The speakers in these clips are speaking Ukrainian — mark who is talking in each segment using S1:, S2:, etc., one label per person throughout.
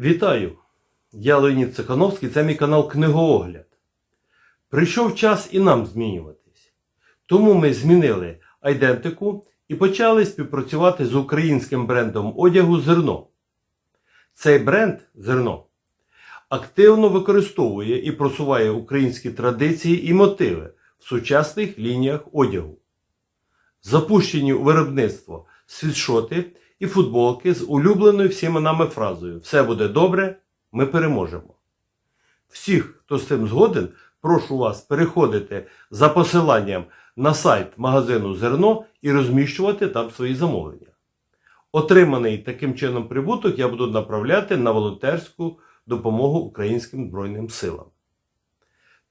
S1: Вітаю! Я Леонід Цехановський, це мій канал Книгоогляд. Прийшов час і нам змінюватись. Тому ми змінили айдентику і почали співпрацювати з українським брендом одягу Зерно. Цей бренд Зерно активно використовує і просуває українські традиції і мотиви в сучасних лініях одягу. Запущені у виробництво світшоти і футболки з улюбленою всіма нами фразою Все буде добре, ми переможемо. Всіх, хто з цим згоден, прошу вас переходити за посиланням на сайт магазину Зерно і розміщувати там свої замовлення. Отриманий таким чином прибуток я буду направляти на волонтерську допомогу Українським Збройним силам.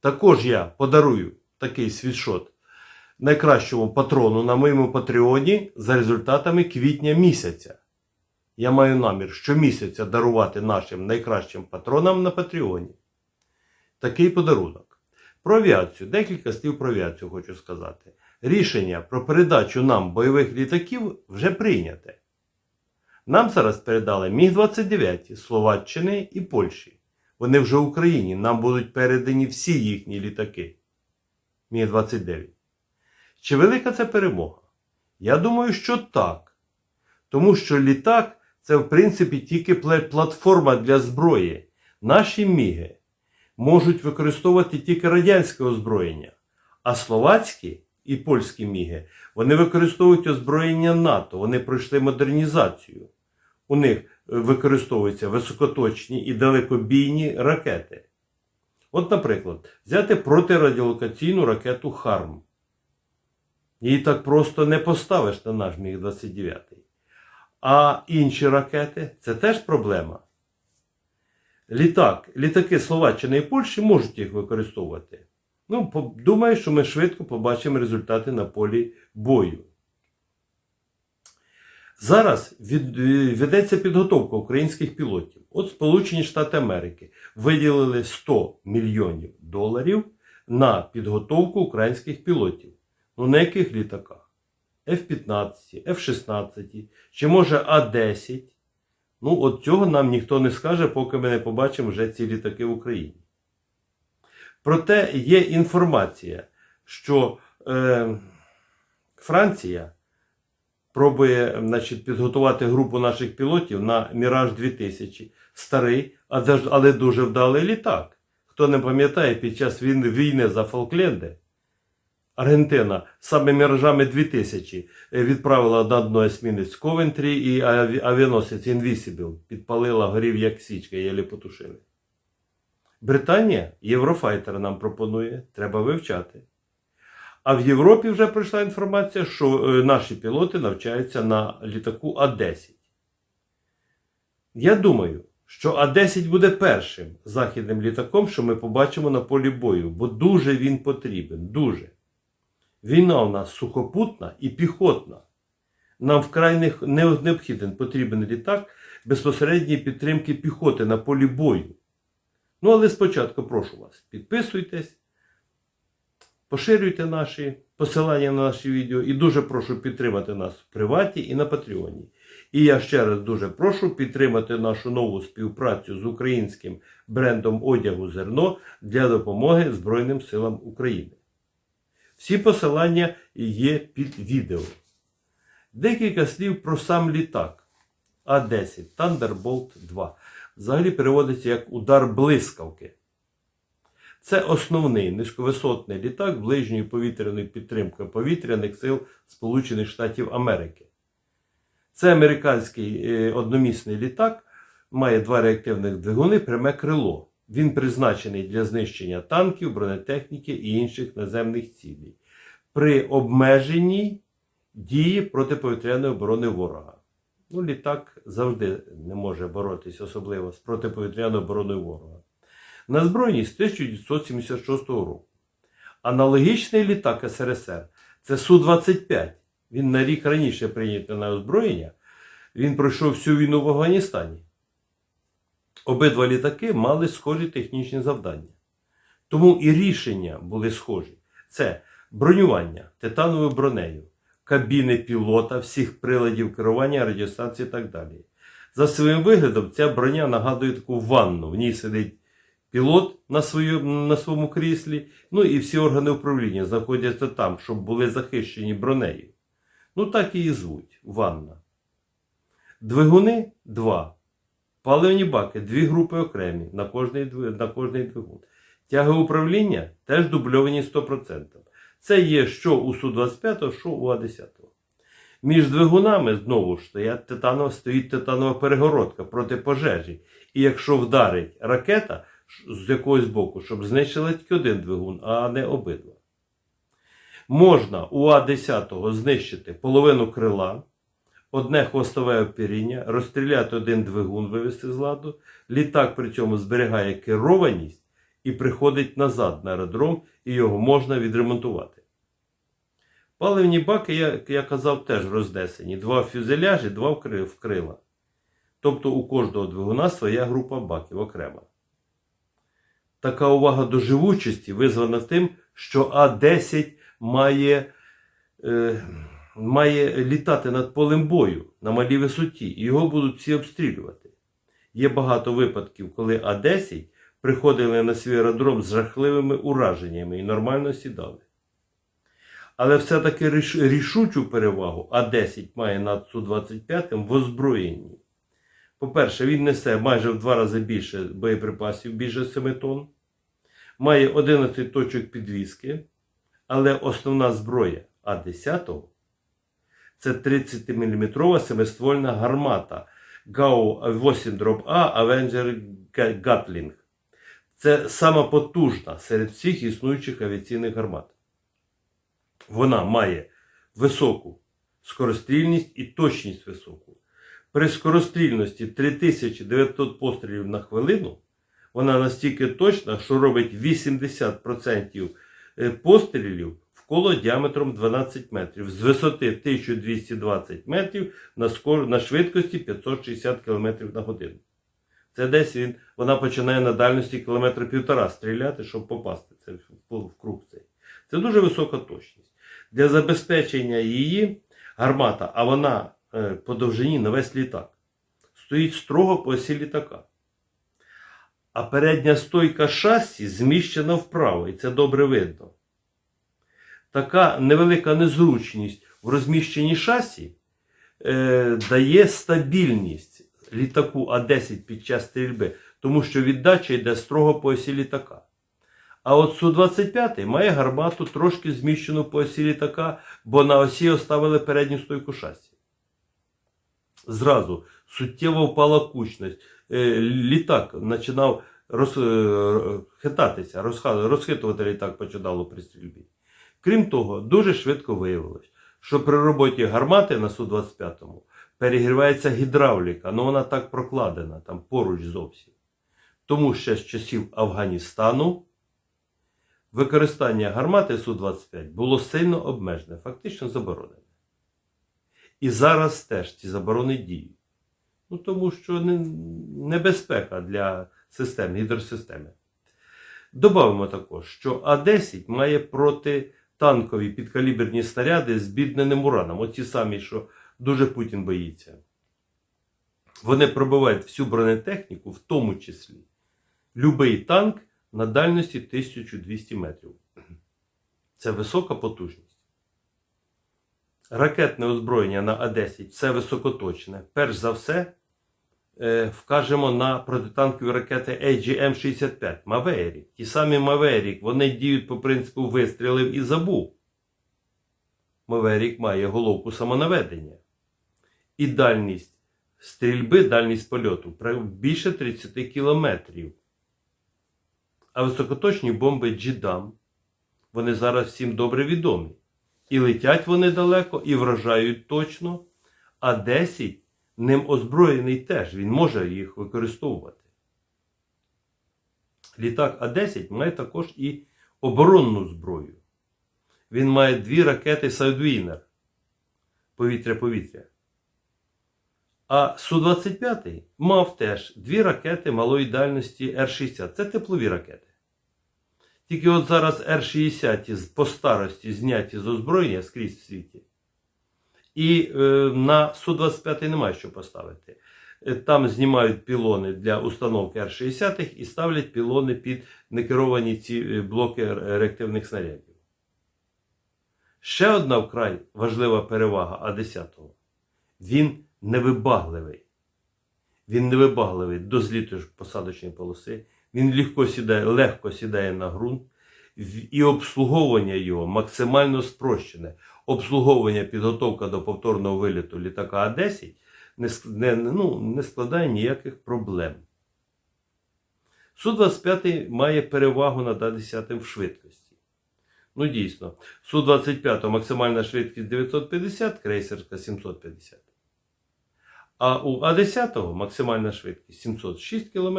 S1: Також я подарую такий світшот найкращому патрону на моєму патреоні за результатами квітня місяця. Я маю намір щомісяця дарувати нашим найкращим патронам на Патреоні. Такий подарунок. Про авіацію. Декілька слів про авіацію хочу сказати. Рішення про передачу нам бойових літаків вже прийняте. Нам зараз передали Міг-29 Словаччини і Польщі. Вони вже в Україні. Нам будуть передані всі їхні літаки. Міг-29. Чи велика це перемога? Я думаю, що так. Тому що літак це, в принципі, тільки платформа для зброї. Наші міги можуть використовувати тільки радянське озброєння, а словацькі і польські міги вони використовують озброєння НАТО, вони пройшли модернізацію. У них е, використовуються високоточні і далекобійні ракети. От, наприклад, взяти протирадіолокаційну ракету ХАРМ. Її так просто не поставиш на наш Міг-29. А інші ракети це теж проблема. Літак, літаки Словаччини і Польщі можуть їх використовувати. Ну, думаю, що ми швидко побачимо результати на полі бою. Зараз ведеться підготовка українських пілотів. От Сполучені Штати Америки виділили 100 мільйонів доларів на підготовку українських пілотів. Ну на яких літаках? F-15, F-16, чи може А-10. Ну, от цього нам ніхто не скаже, поки ми не побачимо вже ці літаки в Україні. Проте є інформація, що е, Франція пробує значить, підготувати групу наших пілотів на Міраж 2000. Старий, але дуже вдалий літак. Хто не пам'ятає, під час війни за Фолкленди Аргентина саме міражами 2000 відправила на дно есмінець Ковентрі і авіаносець Invisible підпалила, горів як свічка, єлі потушили. Британія Єврофайтер нам пропонує, треба вивчати. А в Європі вже прийшла інформація, що е, наші пілоти навчаються на літаку А-10. Я думаю, що А-10 буде першим західним літаком, що ми побачимо на полі бою, бо дуже він потрібен. Дуже. Війна у нас сухопутна і піхотна. Нам вкрай не- не- необхіден потрібен літак безпосередньої підтримки піхоти на полі бою. Ну, але спочатку прошу вас, підписуйтесь, поширюйте наші посилання на наші відео і дуже прошу підтримати нас в приваті і на Патреоні. І я ще раз дуже прошу підтримати нашу нову співпрацю з українським брендом одягу Зерно для допомоги Збройним силам України. Всі посилання є під відео. Декілька слів про сам літак А-10 Thunderbolt 2. Взагалі переводиться як удар блискавки. Це основний низьковисотний літак ближньої повітряної підтримки повітряних сил Сполучених Штатів Америки. Це американський е, одномісний літак, має два реактивних двигуни, пряме крило. Він призначений для знищення танків, бронетехніки і інших наземних цілей при обмеженій дії протиповітряної оборони ворога. Ну, літак завжди не може боротися, особливо з протиповітряною обороною ворога. На збройні з 1976 року. Аналогічний літак СРСР це Су-25. Він на рік раніше прийнятий на озброєння. Він пройшов всю війну в Афганістані. Обидва літаки мали схожі технічні завдання. Тому і рішення були схожі: це бронювання титановою бронею, кабіни пілота, всіх приладів керування, радіостанції і так далі. За своїм виглядом ця броня нагадує таку ванну. В ній сидить пілот на, свою, на своєму кріслі, ну і всі органи управління знаходяться там, щоб були захищені бронею. Ну так її звуть ванна. Двигуни два. Паливні баки, дві групи окремі на кожний, на кожний двигун. Тяги управління теж дубльовані 100%. Це є що у Су-25, що у А-10. Між двигунами знову ж стоять титанова, стоїть титанова перегородка проти пожежі. І якщо вдарить ракета з якогось боку, щоб знищила тільки один двигун, а не обидва. Можна у А-10 знищити половину крила, одне хвостове оперіння, розстріляти один двигун, вивести з ладу. Літак при цьому зберігає керованість і приходить назад на аеродром, і його можна відремонтувати. Паливні баки, як я казав, теж рознесені. Два в фюзеляжі, два в крила. Тобто у кожного двигуна своя група баків окрема. Така увага до живучості визвана тим, що А-10 має, е, має літати над полем бою на малій висоті, і його будуть всі обстрілювати. Є багато випадків, коли А-10 приходили на свій аеродром з жахливими ураженнями і нормально сідали. Але все-таки рішучу перевагу А-10 має над Су-25 в озброєнні. По-перше, він несе майже в два рази більше боєприпасів, більше 7 тонн, має 11 точок підвіски, але основна зброя А-10 це 30-мм семиствольна гармата ГАУ-8-А Avenger Gatling. Це сама потужна серед всіх існуючих авіаційних гармат. Вона має високу скорострільність і точність високу. При скорострільності 3900 пострілів на хвилину вона настільки точна, що робить 80% е, пострілів коло діаметром 12 метрів з висоти 1220 метрів на, скор... на швидкості 560 км на годину. Це десь він, вона починає на дальності кілометра півтора стріляти, щоб попасти це в, круг цей. Це дуже висока точність. Для забезпечення її гармата, а вона е, по довжині на весь літак, стоїть строго по осі літака. А передня стойка шасі зміщена вправо, і це добре видно. Така невелика незручність в розміщенні шасі е, дає стабільність літаку А-10 під час стрільби, тому що віддача йде строго по осі літака. А от Су-25 має гармату трошки зміщену по осі літака, бо на осі оставили передню стойку шасі. Зразу суттєво впала кучність. Е, Літак починав роз, е, розхитувати літак починало при стрільбі. Крім того, дуже швидко виявилось, що при роботі гармати на Су-25 перегрівається гідравліка, але вона так прокладена, там поруч зовсім. Тому ще з часів Афганістану використання гармати Су-25 було сильно обмежене, фактично заборонене. І зараз теж ці заборони діють. Ну, тому що небезпека для систем, гідросистеми. Добавимо також, що А-10 має протитанкові підкаліберні снаряди з бідненим ураном. Оці самі, що дуже Путін боїться. Вони пробивають всю бронетехніку, в тому числі любий танк на дальності 1200 метрів. Це висока потужність. Ракетне озброєння на А-10 це високоточне. Перш за все, вкажемо на протитанкові ракети AGM-65 Maverick. Ті самі Maverick, вони діють по принципу вистрілив і забув. Maverick має головку самонаведення. І дальність стрільби, дальність польоту більше 30 кілометрів. А високоточні бомби Джідам, вони зараз всім добре відомі. І летять вони далеко, і вражають точно. А 10 ним озброєний теж, він може їх використовувати. Літак А-10 має також і оборонну зброю. Він має дві ракети Sidewinder повітря-повітря. А Су-25 мав теж дві ракети малої дальності Р-60. Це теплові ракети. Тільки от зараз Р-60 по старості зняті з озброєння скрізь в світі. І е, на Су-25 немає що поставити. Е, Там знімають пілони для установки Р-60 і ставлять пілони під некеровані ці е, блоки реактивних снарядів. Ще одна вкрай важлива перевага А-10. Він невибагливий. Він невибагливий до зліту посадочної полоси. Він легко сідає, легко сідає на ґрунт, і обслуговування його максимально спрощене. Обслуговування, підготовка до повторного виліту літака А-10 не, ну, не складає ніяких проблем. Су-25 має перевагу над А-10 в швидкості. Ну, дійсно, Су-25 максимальна швидкість 950, крейсерська 750. А у А-10 максимальна швидкість 706 км,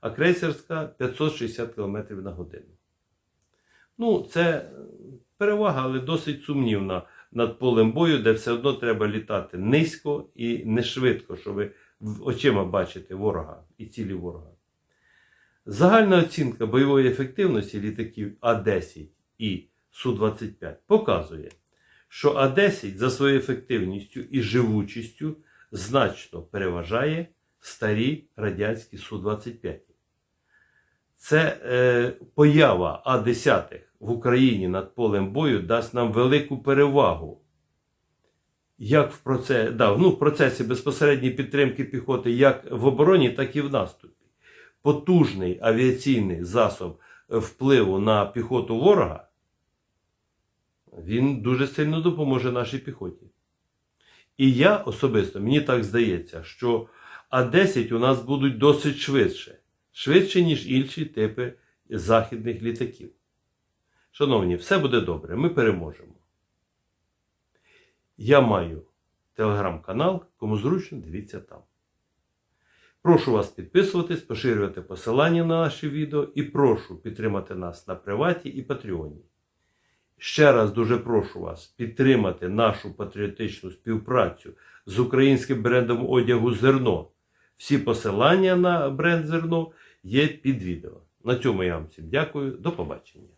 S1: а крейсерська 560 км на годину. Ну, це е, перевага, але досить сумнівна над полем бою, де все одно треба літати низько і не швидко, щоб в- очима бачити ворога і цілі ворога. Загальна оцінка бойової ефективності літаків А-10 і Су-25 показує, що А-10 за своєю ефективністю і живучістю значно переважає старі радянські Су-25. Це е, поява А-10 в Україні над полем бою дасть нам велику перевагу. Як в, проце... да, ну, в процесі безпосередньої підтримки піхоти, як в обороні, так і в наступі. Потужний авіаційний засоб е, впливу на піхоту ворога, він дуже сильно допоможе нашій піхоті. І я особисто, мені так здається, що А-10 у нас будуть досить швидше. Швидше, ніж інші типи західних літаків. Шановні, все буде добре, ми переможемо. Я маю телеграм-канал, кому зручно, дивіться там. Прошу вас підписуватись, поширювати посилання на наші відео і прошу підтримати нас на приваті і Патреоні. Ще раз дуже прошу вас підтримати нашу патріотичну співпрацю з українським брендом одягу Зерно. Всі посилання на бренд Зерно є під відео. На цьому я вам всім дякую. До побачення.